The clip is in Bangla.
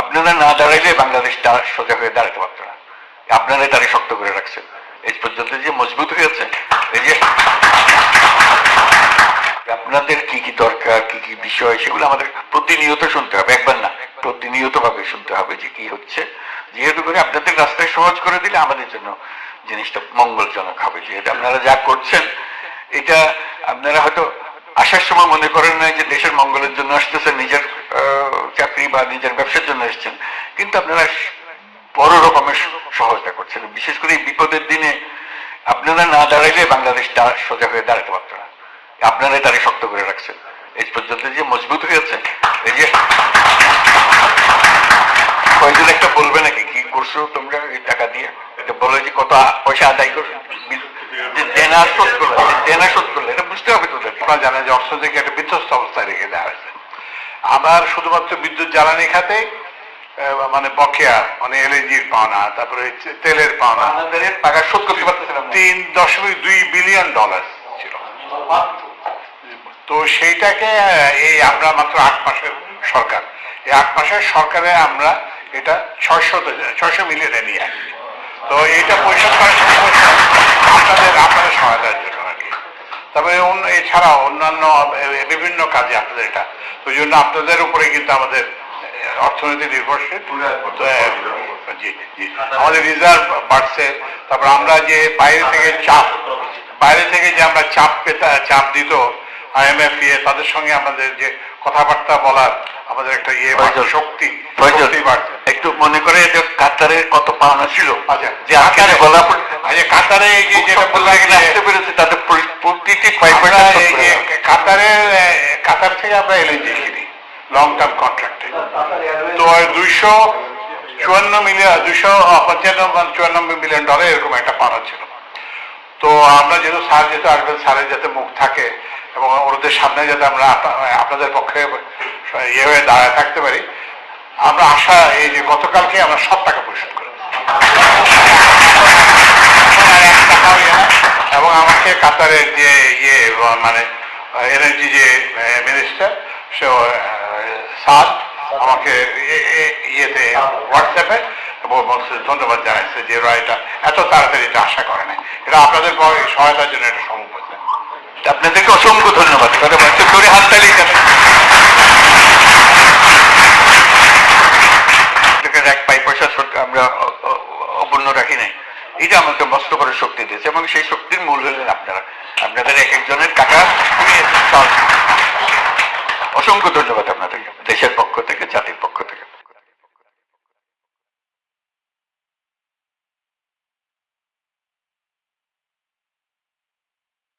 আপনারা না দাঁড়াইলে বাংলাদেশ সোজা হয়ে দাঁড়াতে পারতো না। আপনারাই তারা শক্ত করে রাখছেন। এই পর্যন্ত যে মজবুত হয়েছে, এই যে আপনাদের কি কি দরকার, কি কি বিষয়, সেগুলো আমাদের প্রতিনিয়ত শুনতে হবে। একবার না প্রতিনিয়ত ভাবে শুনতে হবে যে কি হচ্ছে। যেহেতু করে আপনাদের রাস্তায় সহজ করে দিলে আমাদের জন্য জিনিসটা মঙ্গলজনক হবে। যেহেতু আপনারা যা করছেন, এটা আপনারা হয়তো আসার সময় মনে করেন না যে দেশের মঙ্গলের জন্য আসতেছে নিজের বা নিজের ব্যবসার জন্য এসেছেন। কিন্তু আপনারা বড় রকমের সহায়তা করছেন। বিশেষ করে বিপদের দিনে আপনারা না দাঁড়াইলে বাংলাদেশ সোজা হয়ে দাঁড়াতে পারতো না। আপনারাই তারা শক্ত করে রাখছেন। এই পর্যন্ত যে মজবুত হয়েছে, এই যে কয়েকজন একটা বলবে নাকি, কি করছ তোমরা এই টাকা দিয়ে? এটা বলে যে কত পয়সা আদায় করছ দেনা শোধ করলে দেনা শোধ করলে, এটা বুঝতে হবে তোদের আপনারা জানেন যে অর্থনীতিকে একটা বিধ্বস্ত অবস্থায় রেখে দেওয়া হয়েছে। আবার শুধুমাত্র বিদ্যুৎ জ্বালানি খাতে মানে বকেয়া মানে এলএনজির পাওনা তারপরে তেলের পাওনা। টাকা শোধ করতে পারতেছিলাম তিন দশমিক দুই বিলিয়ন ডলার ছিল। তো সেইটাকে এই আমরা মাত্র আট মাসের সরকার। এই আট মাসের সরকারে আমরা এটা ছয়শো ছয়শো মিলিয়নে নিয়ে আসছি। তো এইটা পরিশোধ করার আপনাদের আপনাদের সহায়তার জন্য আর কি তবে অন্য- এছাড়াও অন্যান্য বিভিন্ন কাজে আপনাদের এটা। ওই জন্য আপনাদের উপরে কিন্তু আমাদের অর্থনীতি নির্ভরশীল। জি জি। আমাদের রিজার্ভ বাড়ছে। তারপর আমরা যে বাইরে থেকে চাপ বাইরে থেকে যে আমরা চাপ পেতা চাপ দিত আইএমএফ ইয়ে তাদের সঙ্গে আমাদের যে কথাবার্তা বলার আমাদের একটা ইয়ে শক্তি একটু মনে করে যে কাতারের কত পাওনা ছিল? আচ্ছা যে আজকে বলা আচ্ছা কাতারে যেটা বললাম যে আসতে পেরেছে তাদের প্র- প্রতিটি ফাইভ আমরা এই যে কাতারের আহ, কাতার থেকে আমরা এলএনজি কিনি লং টার্ম কন্ট্রাক্টে তো দুইশো চুয়ান্ন মিলিয়ন, দুইশো পঞ্চান্ন চুয়ান্ন মিলিয়ন ডলার এরকম একটা পাওনা ছিল। তো আমরা যেহেতু স্যার, যেহেতু আসবেন, স্যারের যাতে মুখ থাকে এবং ওদের সামনে যাতে আমরা আপনাদের পক্ষে ইয়ে হয়ে দাঁড়ায় থাকতে পারি, আমরা আশা এই যে গতকালকে আমরা সব টাকা পরিশোধ করি। ইয়ে। এবং আমাকে কাতারের যে ইয়ে মানে এনার্জি যে মিনিস্টার সে সাত আমাকে ইয়েতে হোয়াটসঅ্যাপে ধন্যবাদ জানাচ্ছে যে এটা এত তাড়াতাড়ি এটা আশা করে নাই। এটা আপনাদের সহায়তার জন্য এটা সম্ভব হয়েছে আপনাদেরকে অসংখ্য ধন্যবাদ। বলতে জোরে হাততালি এক পাই পয়সা আমরা অপূর্ণ রাখি নাই। এটা আমাকে মস্ত করে শক্তি দিয়েছে এবং সেই আপনাদের এক একজনের টাকা অসংখ্য ধন্যবাদ আপনাদের। দেশের পক্ষ থেকে জাতির পক্ষ